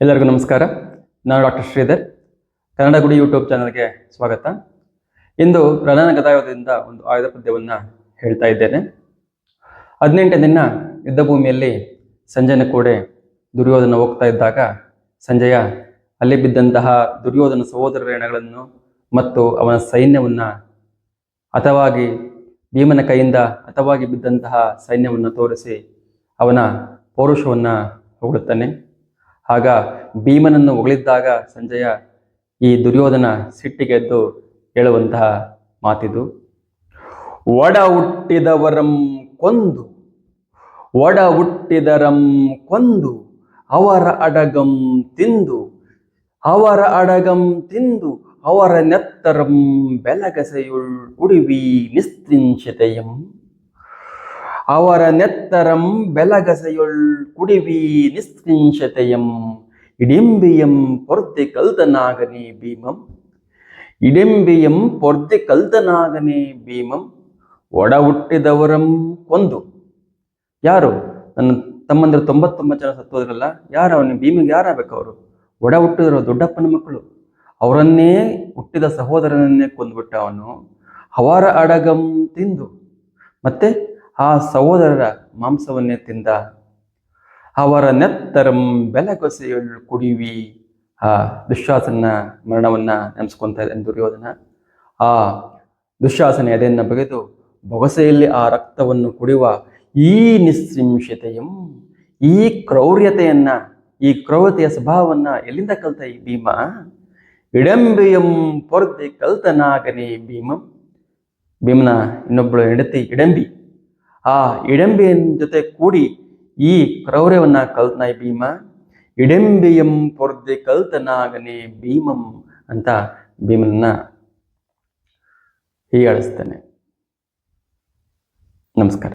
ಎಲ್ಲರಿಗೂ ನಮಸ್ಕಾರ. ನಾನು ಡಾಕ್ಟರ್ ಶ್ರೀಧರ್. ಕನ್ನಡ ಗುಡಿ ಯೂಟ್ಯೂಬ್ ಚಾನಲ್ಗೆ ಸ್ವಾಗತ. ಇಂದು ರಣನ ಗದಾಯುಧದಿಂದ ಒಂದು ಆಯುಧ ಪದ್ಯವನ್ನು ಹೇಳ್ತಾ ಇದ್ದೇನೆ. ಹದಿನೆಂಟನೇ ದಿನ ಯುದ್ಧ ಭೂಮಿಯಲ್ಲಿ ಸಂಜಯನ ಕೂಡೆ ದುರ್ಯೋಧನ ಹೋಗ್ತಾ ಇದ್ದಾಗ ಸಂಜಯ ಅಲ್ಲಿ ಬಿದ್ದಂತಹ ದುರ್ಯೋಧನ ಸಹೋದರರ ಹೆಣಗಳನ್ನು ಮತ್ತು ಅವನ ಸೈನ್ಯವನ್ನು ಅಥವಾಗಿ ಭೀಮನ ಕೈಯಿಂದ ಅಥವಾಗಿ ಬಿದ್ದಂತಹ ಸೈನ್ಯವನ್ನು ತೋರಿಸಿ ಅವನ ಪೌರುಷವನ್ನು ಹೊಗಳುತ್ತಾನೆ. ಆಗ ಭೀಮನನ್ನು ಹೊಗಳಿದ್ದಾಗ ಸಂಜಯ ಈ ದುರ್ಯೋಧನ ಸಿಟ್ಟಿಗೆದ್ದು ಹೇಳುವಂತಹ ಮಾತಿದು ಒಡ ಹುಟ್ಟಿದವರಂ ಕೊಂದು ಒಡ ಹುಟ್ಟಿದರಂ ಕೊಂದು, ಅವರ ಅಡಗಂ ತಿಂದು, ಅವರ ಅಡಗಂ ತಿಂದು, ಅವರ ನೆತ್ತರಂ ಬೆಲಗಸೆಯುಳ್ ಉಡಿವಿ ನಿಸ್ತ್ರಿಂಶತೆಯಂ ಅವರ ನೆತ್ತರಂ ಬೆಲಗಸೆಯೊಳ್ ಕುಡಿವಿ ನಿಸ್ಕೃಂಶತೆಯಂ ಇಡಿಂಬಿಯಂ ಪೊರ್ದೆ ಕಲ್ತನಾಗನೆ ಭೀಮಂ. ಇಡಿಂಬಿಯಂ ಪೊರ್ದೆ ಕಲ್ತನಾಗನೆ ಭೀಮಂ. ಒಡ ಹುಟ್ಟಿದವರಂ ಕೊಂದು. ಯಾರು? ನನ್ನ ತಮ್ಮಂದ್ರೆ ತೊಂಬತ್ತೊಂಬತ್ತು ಜನ ಸತ್ತೋದ್ರಲ್ಲ, ಯಾರು ಅವನ? ಭೀಮಿಗೆ ಯಾರಾಗಬೇಕು ಅವರು? ಒಡ ಹುಟ್ಟಿದ್ರು ದೊಡ್ಡಪ್ಪನ ಮಕ್ಕಳು. ಅವರನ್ನೇ ಹುಟ್ಟಿದ ಸಹೋದರನನ್ನೇ ಕೊಂದುಬಿಟ್ಟ ಅವನು. ಅವರ ಅಡಗಂ ತಿಂದು. ಮತ್ತೆ ಆ ಸಹೋದರರ ಮಾಂಸವನ್ನೇ ತಿಂದ. ಅವರ ನೆತ್ತರಂ ಬೆಲಗೊಸೆಯೊಳ್ ಕುಡಿವಿ. ಆ ದುಶ್ಯಾಸನ ಮರಣವನ್ನ ನೆನೆಸ್ಕೊಂತ ಇದ್ದಾನೆ ದುರ್ಯೋಧನ ಆ ದುಶ್ಯಾಸನ ಎದೆಯನ್ನು ಬಗೆದು ಬೊಗಸೆಯಲ್ಲಿ ಆ ರಕ್ತವನ್ನು ಕುಡಿಯುವ ಈ ನಿಸ್ಸಿಂಶತೆಯಂ ಈ ಕ್ರೌರ್ಯತೆಯನ್ನ, ಈ ಕ್ರೌರ್ಯತೆಯ ಸ್ವಭಾವವನ್ನ ಎಲ್ಲಿಂದ ಕಲ್ತ ಈ ಭೀಮ? ಇಡಂಬಿಯಂ ಪೊರ್ದೆ ಕಲ್ತನಾಗನೇ ಭೀಮಂ. ಭೀಮನ ಇನ್ನೊಬ್ಬಳು ಹೆಂಡತಿ ಇಡಂಬಿ. ಆ ಇಡಂಬಿಯನ್ ಜೊತೆ ಕೂಡಿ ಈ ಕ್ರೌರ್ಯವನ್ನ ಕಲ್ತನ ಭೀಮ, ಇಡಂಬಿಯಂ ಪೊರ್ದೆ ಕಲ್ತನಾಗನೆ ಭೀಮಂ ಅಂತ ಭೀಮನನ್ನ ಹೀಯಾಳಿಸ್ತಾನೆ. ನಮಸ್ಕಾರ.